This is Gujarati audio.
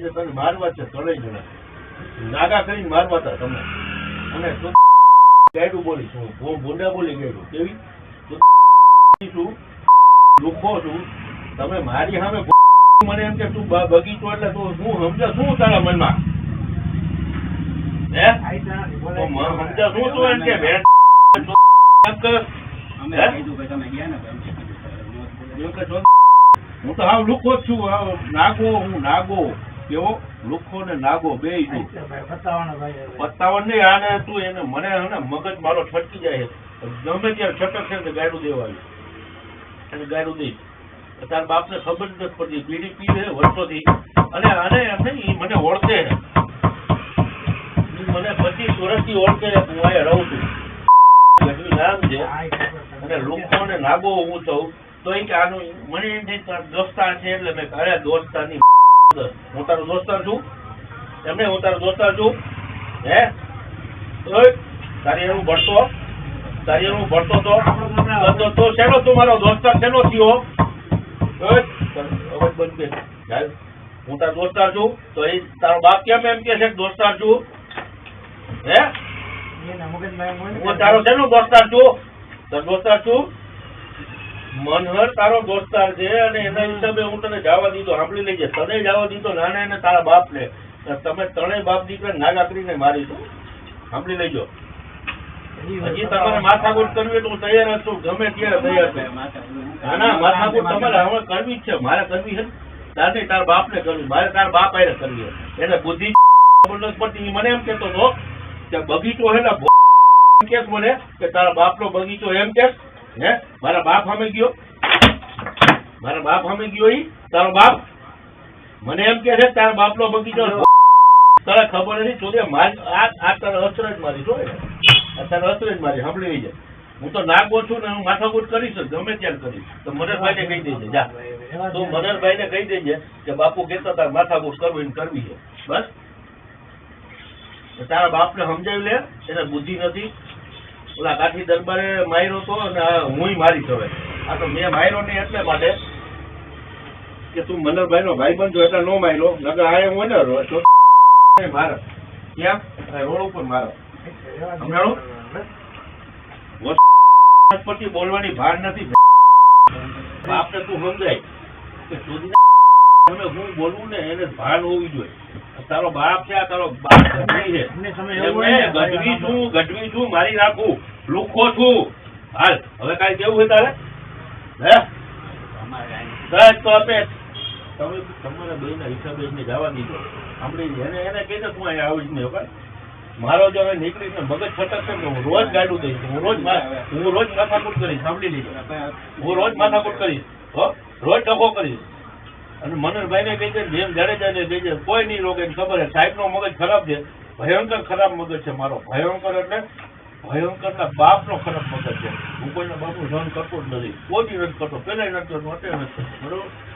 આજે તમે મારવા છે ત્રણેય જણા. નાગા કરીને મારવા હતા તમે અને ગાયડું બોલી છું હું. ભૂંડા બોલી ગયેલું. કેવી? છું લુખો છું. તમે મારી સામે મને એમ કે તું બગીચો એટલે તું શું સમજે શું તારા મનમાં? હે? સમજે શું તું એમ કે હે? હાવ લુખો છું. નાગો હું નાગો. કેવો? લુખો ને નાગો બે પત્તાવન નહીં, આને તું એને મને હે મગજ મારો છટકી જાય ગમે ત્યારે છટકશે ને ગાયડું દેવાયું એને ગાયડું દઈ તાર બાપને ખબર નથી પડતી. બીડી પી છે વર્ષોથી. અને આને એમ મને ઓળખે. મને પચીસ વર્ષથી ઓળખે હું અહીંયા રહું છું. ગઢવી અને લુખો ને નાગો હું છું. તો એ કે આનું મને દોસ્તા છે એટલે મેં અરે દોસ્તારની હું તારો દોસ્તાર છું. એમને હું તારો દોસ્તાર છું. હે? તારી એનું ભણતો. તારી એનું ભણતો તો. તો- શેનો તું મારો દોસ્તાર? શેનો થયો? અવાજ બંધ કર. હું તારો દોસ્તાર છું. તો એ તારો બાપ કેમ એમ કે છે દોસ્તાર છું? હે? હું તારો શેનો દોસ્તાર છું? તારો દોસ્તાર છું? મનહર તારો દોસ્તાર છે અને એના હિસાબે હું તને જવા દીધો સાંભળી લેજે. તને જવા દીધો નાના અને તારા બાપ ને તમે ત્રણેય બાપ દીકરા નાગા કરીને મારીશું સાંભળી લેજો. હજી તમારે માથાકૂટ કરવી એટલે હું તૈયાર છું. ગમે ત્યારે તૈયાર છું. ના ના માથાકૂટ તમારે હવે કરવી જ છે. મારે કરવી છે. તાર તારા બાપ ને કરવી. મારે તાર બાપ આરે કરવી. એને બુદ્ધિ પડતી મને એમ કેતો હતો કે બગીચો હે ને કેસ મને કે તારા બાપ નો બગીચો એમ કેસ હે? મારા બાપ સામે ગયો. મારા બાપ સામે ગયો ઈ. તારો બાપ? મને એમ કે છે તારા બાપ નો બગીચો તારે ખબર નથી? ચોરી માર અસર જ મારી જો આ અસર જ મારી, સાંભળી જાય હું તો નાગો છું ને હું માથાકૂટ કરીશ ગમે ત્યાં કરીશ. તો મનરભાઈને કહી દેજે, જા. તું મનરભાઈને કહી દેજે કે બાપુ કહેતા તારે માથાકૂટ કરવી ને કરવી છે. બસ? તારા બાપને સમજાવી લે, એને બુદ્ધિ નથી. ઓલા કાઠી દરબારે માર્યો તો અને હું મારી હવે આ તો મેં માર્યો નહીં એટલે માટે કે તું મનરભાઈ નો ભાઈ બંધો એટલે નો માર્યો નકર આ હું ને મારે. ક્યાં? રોડ ઉપર મારો. સમજાણું? બોલવાની ભાર નથી. બાપને તું સમજાય. કે ચોરીના સામે હું બોલું ને એને ભાન હોવી જોઈએ. તારો બાપ છે આ તારો બાપ ગઢવી છે. ગઢવી છું ગઢવી છું મારી નાખું લુખો છું. હાલ હવે કાંઈ કેવું હોય તારે? હે? સાહેબ તો આપે. તમે તમારા બેના હિસાબે એને જવા દીધો. આપણે એને એને કહી દે તું અહીંયા આવીશ નહીં હવે મારો જો હવે નીકળીશ ને મગજ ફટકશે ને હું રોજ ગાડું દઈશ હું રોજ હું રોજ માથાકૂટ કરીશ સાંભળી લીધો હું રોજ માથાકૂટ કરીશ હો? રોજ ટકો કરીશ. અને મનોહરભાઈને કહી દે જેમ જાડેજાને કહી દે કોઈ નહીં રોકે ખબર છે. સાહેબનો મગજ ખરાબ છે. ભયંકર ખરાબ મગજ છે મારો. ભયંકર એટલે ભયંકરના બાપનો ખરાબ મગજ છે. હું કોઈના બાપનું સહન કરતો જ નથી. કોઈ બી નથી કરતો. પેલા નથી કરતો અત્યારે બરોબર?